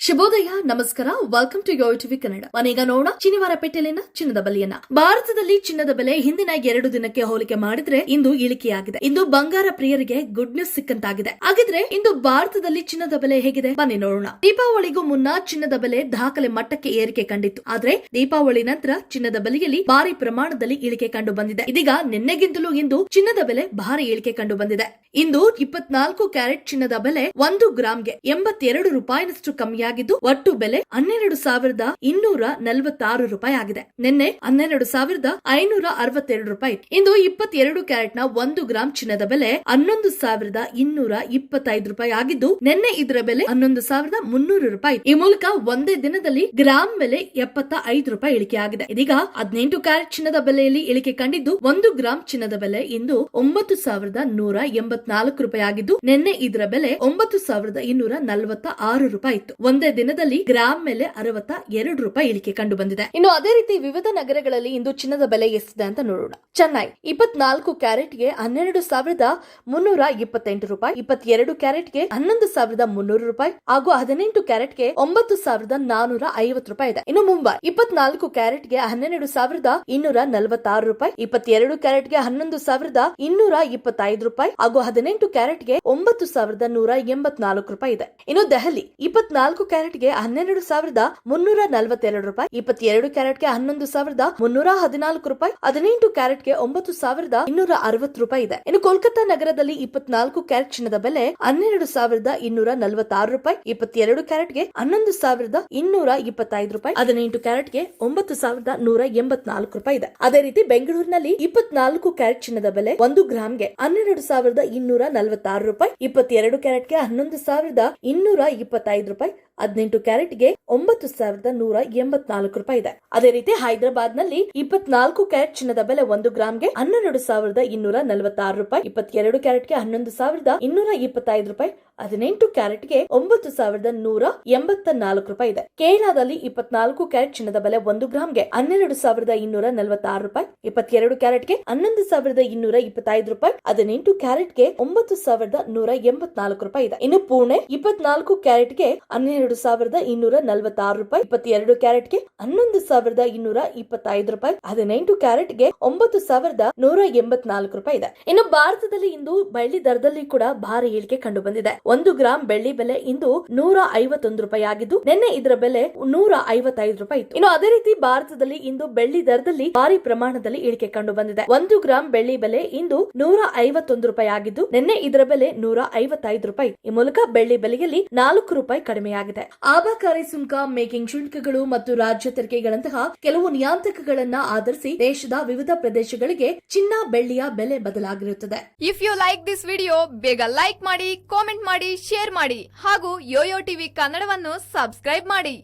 ಶುಭೋದಯ, ನಮಸ್ಕಾರ. Welcome to yo TV Kannada ಮನೀಗ ನೋಡ ಶನಿವಾರ ಪೇಟೆಯಲ್ಲಿನ ಚಿನ್ನದ ಬೆಲೆಯನ್ನ. ಭಾರತದಲ್ಲಿ ಚಿನ್ನದ ಬೆಲೆ ಹಿಂದಿನ ಎರಡು ದಿನಕ್ಕೆ ಹೋಲಿಕೆ ಮಾಡಿದ್ರೆ ಇಂದು ಇಳಿಕೆಯಾಗಿದೆ. ಇಂದು ಬಂಗಾರ ಪ್ರಿಯರಿಗೆ ಗುಡ್ ನ್ಯೂಸ್ ಸಿಕ್ಕಂತಾಗಿದೆ. ಹಾಗಿದ್ರೆ ಇಂದು ಭಾರತದಲ್ಲಿ ಚಿನ್ನದ ಬೆಲೆ ಹೇಗಿದೆ? ಬನ್ನಿ ನೋಡೋಣ. ದೀಪಾವಳಿಗೂ ಮುನ್ನ ಚಿನ್ನದ ಬೆಲೆ ದಾಖಲೆ ಮಟ್ಟಕ್ಕೆ ಏರಿಕೆ ಕಂಡಿತ್ತು. ಆದ್ರೆ ದೀಪಾವಳಿ ನಂತರ ಚಿನ್ನದ ಬೆಲೆಯಲ್ಲಿ ಭಾರಿ ಪ್ರಮಾಣದಲ್ಲಿ ಇಳಿಕೆ ಕಂಡು ಬಂದಿದೆ. ಇದೀಗ ನಿನ್ನೆಗಿಂತಲೂ ಇಂದು ಚಿನ್ನದ ಬೆಲೆ ಭಾರಿ ಇಳಿಕೆ ಕಂಡು ಬಂದಿದೆ. ಇಂದು ಇಪ್ಪತ್ನಾಲ್ಕು ಕ್ಯಾರೆಟ್ ಚಿನ್ನದ ಬೆಲೆ ಒಂದು ಗ್ರಾಂಗೆ ಎಂಬತ್ತೆರಡು ರೂಪಾಯಿನಷ್ಟು ಕಮ್ಮಿಯಾಗಿದ್ದು ಒಟ್ಟು ಬೆಲೆ ಹನ್ನೆರಡು ಸಾವಿರದ ಇನ್ನೂರ ನಲವತ್ತಾರು ರೂಪಾಯಿ ಆಗಿದೆ ನಿನ್ನೆ ಹನ್ನೆರಡು ಸಾವಿರದ ಐನೂರ ಅರವತ್ತೆರಡು ರೂಪಾಯಿ. ಇಂದು ಇಪ್ಪತ್ತೆರಡು ಕ್ಯಾರೆಟ್ನ ಒಂದು ಗ್ರಾಂ ಚಿನ್ನದ ಬೆಲೆ ಹನ್ನೊಂದು ಸಾವಿರದ ಇನ್ನೂರ ಇಪ್ಪತ್ತೈದು ರೂಪಾಯಿ ಆಗಿದ್ದು ನಿನ್ನೆ ಇದರ ಬೆಲೆ ಹನ್ನೊಂದು ಸಾವಿರದ ಮುನ್ನೂರು ರೂಪಾಯಿ. ಈ ಮೂಲಕ ಒಂದೇ ದಿನದಲ್ಲಿ ಗ್ರಾಂ ಬೆಲೆ ಎಪ್ಪತ್ತ ಐದು ರೂಪಾಯಿ ಇಳಿಕೆ ಆಗಿದೆ ಇದೀಗ ಹದಿನೆಂಟು ಕ್ಯಾರೆಟ್ ಚಿನ್ನದ ಬೆಲೆಯಲ್ಲಿ ಇಳಿಕೆ ಕಂಡಿದ್ದು, ಒಂದು ಗ್ರಾಂ ಚಿನ್ನದ ಬೆಲೆ ಇಂದು ಒಂಬತ್ತು ಸಾವಿರದ ನೂರ ಎಂಬತ್ನಾಲ್ಕು ರೂಪಾಯಿ ಆಗಿದ್ದು ನಿನ್ನೆ ಇದರ ಬೆಲೆ ಒಂಬತ್ತು ಸಾವಿರದ ಇನ್ನೂರ ನಲವತ್ತ ಆರು ರೂಪಾಯಿ ಇತ್ತು ಒಂದೇ ದಿನದಲ್ಲಿ ಗ್ರಾಮ್ ಮೇಲೆ ಅರವತ್ತ ಎರಡು ರೂಪಾಯಿ ಇಳಿಕೆ ಕಂಡು ಬಂದಿದೆ ಇನ್ನು ಅದೇ ರೀತಿ ವಿವಿಧ ನಗರಗಳಲ್ಲಿ ಇಂದು ಚಿನ್ನದ ಬೆಲೆ ಎಷ್ಟಿದೆ ಅಂತ ನೋಡೋಣ. ಚೆನ್ನೈ ಇಪ್ಪತ್ನಾಲ್ಕು ಕ್ಯಾರೆಟ್ಗೆ ಹನ್ನೆರಡು ಸಾವಿರದ ಮುನ್ನೂರ ಇಪ್ಪತ್ತೆಂಟು ರೂಪಾಯಿ, ಇಪ್ಪತ್ತೆರಡು ಕ್ಯಾರೆಟ್ಗೆ ಹನ್ನೊಂದು ಸಾವಿರದ ಮುನ್ನೂರು ರೂಪಾಯಿ ಹಾಗೂ ಹದಿನೆಂಟು ಕ್ಯಾರೆಟ್ಗೆ ಒಂಬತ್ತು ಸಾವಿರದ ನಾನೂರ ಐವತ್ತು ರೂಪಾಯಿ ಇದೆ. ಇನ್ನು ಮುಂಬೈ ಇಪ್ಪತ್ನಾಲ್ಕು ಕ್ಯಾರೆಟ್ಗೆ ಹನ್ನೆರಡು ಸಾವಿರದ ಇನ್ನೂರ ನಲವತ್ತಾರು ರೂಪಾಯಿ, ಇಪ್ಪತ್ತೆರಡು ಕ್ಯಾರೆಟ್ಗೆ ಹನ್ನೊಂದು ಸಾವಿರದ ಇನ್ನೂರ ಇಪ್ಪತ್ತೈದು ರೂಪಾಯಿ ಹಾಗೂ ಹದಿನೆಂಟು ಕ್ಯಾರೆಟ್ಗೆ ಒಂಬತ್ತು ಸಾವಿರದ ನೂರ ಎಂಬತ್ನಾಲ್ಕು ರೂಪಾಯಿ ಇದೆ. ಇನ್ನು ದೆಹಲಿ ಇಪ್ಪತ್ನಾಲ್ಕು ಕ್ಯಾರೆಟ್ಗೆ ಹನ್ನೆರಡು ಸಾವಿರದ ಮುನ್ನೂರ ನಲವತ್ತೆರಡು ರೂಪಾಯಿ, ಇಪ್ಪತ್ತೆರಡು ಕ್ಯಾರೆಟ್ಗೆ ಹನ್ನೊಂದು ಸಾವಿರದ ಮುನ್ನೂರ ಹದಿನಾಲ್ಕು ರೂಪಾಯಿ, ಹದಿನೆಂಟು ಕ್ಯಾರೆಟ್ಗೆ ಒಂಬತ್ತು ಸಾವಿರದ ಇನ್ನೂರ ಅರವತ್ತು ರೂಪಾಯಿ ಇದೆ. ಇನ್ನು ಕೋಲ್ಕತ್ತಾ ನಗರದಲ್ಲಿ ಇಪ್ಪತ್ನಾಲ್ಕು ಕ್ಯಾರೆಟ್ ಚಿನ್ನದ ಬೆಲೆ ಹನ್ನೆರಡು ಸಾವಿರದ ಇನ್ನೂರ ನಲವತ್ತಾರು ರೂಪಾಯಿ, ಇಪ್ಪತ್ತೆರಡು ಕ್ಯಾರೆಟ್ಗೆ ಹನ್ನೊಂದು ಸಾವಿರದ ಇನ್ನೂರ ಇಪ್ಪತ್ತೈದು ರೂಪಾಯಿ, ಹದಿನೆಂಟು ಕ್ಯಾರೆಟ್ಗೆ ಒಂಬತ್ತು ಸಾವಿರದ ನೂರ ಎಂಬತ್ನಾಲ್ಕು ರೂಪಾಯಿ ಇದೆ. ಅದೇ ರೀತಿ ಬೆಂಗಳೂರಿನಲ್ಲಿ ಇಪ್ಪತ್ನಾಲ್ಕು ಕ್ಯಾರೆಟ್ ಚಿನ್ನದ ಬೆಲೆ ಒಂದು ಗ್ರಾಮ್ಗೆ ಹನ್ನೆರಡು ಸಾವಿರದ ಇನ್ನೂರ ನಲವತ್ತಾರು ರೂಪಾಯಿ, ಇಪ್ಪತ್ತೆರಡು ಕ್ಯಾರೆಟ್ಗೆ ಹನ್ನೊಂದು ಸಾವಿರದ ಇನ್ನೂರ ಇಪ್ಪತ್ತೈದು ರೂಪಾಯಿ ಹದಿನೆಂಟು ಕ್ಯಾರೆಟ್ಗೆ ಒಂಬತ್ತು ಸಾವಿರದ ನೂರ ಎಂಬತ್ನಾಲ್ಕು ರೂಪಾಯಿ ಇದೆ. ಅದೇ ರೀತಿ ಹೈದರಾಬಾದ್ನಲ್ಲಿ ಇಪ್ಪತ್ನಾಲ್ಕು ಕ್ಯಾರೆಟ್ ಚಿನ್ನದ ಬೆಲೆ ಒಂದು ಗ್ರಾಮ್ಗೆ ಹನ್ನೆರಡು ಸಾವಿರದ ಇನ್ನೂರ ನಲವತ್ತಾರು ರೂಪಾಯಿ, ಇಪ್ಪತ್ತೆರಡು ಕ್ಯಾರೆಟ್ಗೆ ಹನ್ನೊಂದು ಸಾವಿರದ ಇನ್ನೂರ ಇಪ್ಪತ್ತೈದು ರೂಪಾಯಿ, ಹದಿನೆಂಟು ಕ್ಯಾರೆಟ್ಗೆ ಒಂಬತ್ತು ಸಾವಿರದ ನೂರ ಎಂಬತ್ತ ನಾಲ್ಕು ರೂಪಾಯಿ ಇದೆ. ಕೇರಳದಲ್ಲಿ ಇಪ್ಪತ್ನಾಲ್ಕು ಕ್ಯಾರೆಟ್ ಚಿನ್ನದ ಬೆಲೆ ಒಂದು ಗ್ರಾಮ್ಗೆ ಹನ್ನೆರಡು ಸಾವಿರದ ಇನ್ನೂರ ನಲವತ್ತಾರು ರೂಪಾಯಿ, ಇಪ್ಪತ್ತೆರಡು ಕ್ಯಾರೆಟ್ಗೆ ಹನ್ನೊಂದು ಸಾವಿರದ ಇನ್ನೂರ ಇಪ್ಪತ್ತೈದು ರೂಪಾಯಿ, ಹದಿನೆಂಟು ಕ್ಯಾರೆಟ್ಗೆ ಒಂಬತ್ತು ಸಾವಿರದ ನೂರ ಎಂಬತ್ನಾಲ್ಕು ರೂಪಾಯಿ ಇದೆ. ಇನ್ನು ಪುಣೆ ಇಪ್ಪತ್ನಾಲ್ಕು ಕ್ಯಾರೆಟ್ಗೆ ಹನ್ನೆರಡು ಸಾವಿರದ ಇನ್ನೂರ ನಲವತ್ತಾರು ರೂಪಾಯಿ, ಇಪ್ಪತ್ತೆರಡು ಕ್ಯಾರೆಟ್ಗೆ ಹನ್ನೊಂದು ಸಾವಿರದ ಇನ್ನೂರ ಇಪ್ಪತ್ತೈದು ರೂಪಾಯಿ ಹದಿನೆಂಟು ಕ್ಯಾರೆಟ್ಗೆ ಒಂಬತ್ತು ಸಾವಿರದ ನೂರ ಎಂಬತ್ನಾಲ್ಕು ರೂಪಾಯಿ ಇದೆ. ಇನ್ನು ಭಾರತದಲ್ಲಿ ಇಂದು ಬೆಳ್ಳಿ ದರದಲ್ಲಿ ಕೂಡ ಭಾರಿ ಇಳಿಕೆ ಕಂಡು ಬಂದಿದೆ ಒಂದು ಗ್ರಾಂ ಬೆಳ್ಳಿ ಬೆಲೆ ಇಂದು ನೂರ ಐವತ್ತೊಂದು ರೂಪಾಯಿ ಆಗಿದ್ದು, ನಿನ್ನೆ ಇದರ ಬೆಲೆ ನೂರ ಐವತ್ತೈದು ರೂಪಾಯಿ ಇತ್ತು. ಇನ್ನು ಅದೇ ರೀತಿ ಭಾರತದಲ್ಲಿ ಇಂದು ಬೆಳ್ಳಿ ದರದಲ್ಲಿ ಭಾರಿ ಪ್ರಮಾಣದಲ್ಲಿ ಇಳಿಕೆ ಕಂಡು ಬಂದಿದೆ ಒಂದು ಗ್ರಾಂ ಬೆಳ್ಳಿ ಬೆಲೆ ಇಂದು ನೂರ ಐವತ್ತೊಂದು ರೂಪಾಯಿ ಆಗಿದ್ದು, ನಿನ್ನೆ ಇದರ ಬೆಲೆ ನೂರ ಐವತ್ತೈದು ರೂಪಾಯಿ. ಈ ಮೂಲಕ ಬೆಳ್ಳಿ ಬೆಲೆಯಲ್ಲಿ ನಾಲ್ಕು ರೂಪಾಯಿ ಕಡಿಮೆಯಾಗಿದೆ. ಆಬಕಾರಿ ಸುಂಕ, ಮೇಕಿಂಗ್ ಶುಲ್ಕಗಳು ಮತ್ತು ರಾಜ್ಯ ತೆರಿಗೆಗಳಂತಹ ಕೆಲವು ನಿಯಂತ್ರಕಗಳನ್ನ ಆಧರಿಸಿ ದೇಶದ ವಿವಿಧ ಪ್ರದೇಶಗಳಿಗೆ ಚಿನ್ನ, ಬೆಳ್ಳಿಯ ಬೆಲೆ ಬದಲಾಗಿರುತ್ತದೆ. If you like this video ಬೇಗ ಲೈಕ್ ಮಾಡಿ ಕಾಮೆಂಟ್ ಮಾಡಿ ಶೇರ್ ಮಾಡಿ ಹಾಗೂ ಯೋಯೋ ಟಿವಿ ಕನ್ನಡವನ್ನು ಸಬ್ಸ್ಕ್ರೈಬ್ ಮಾಡಿ.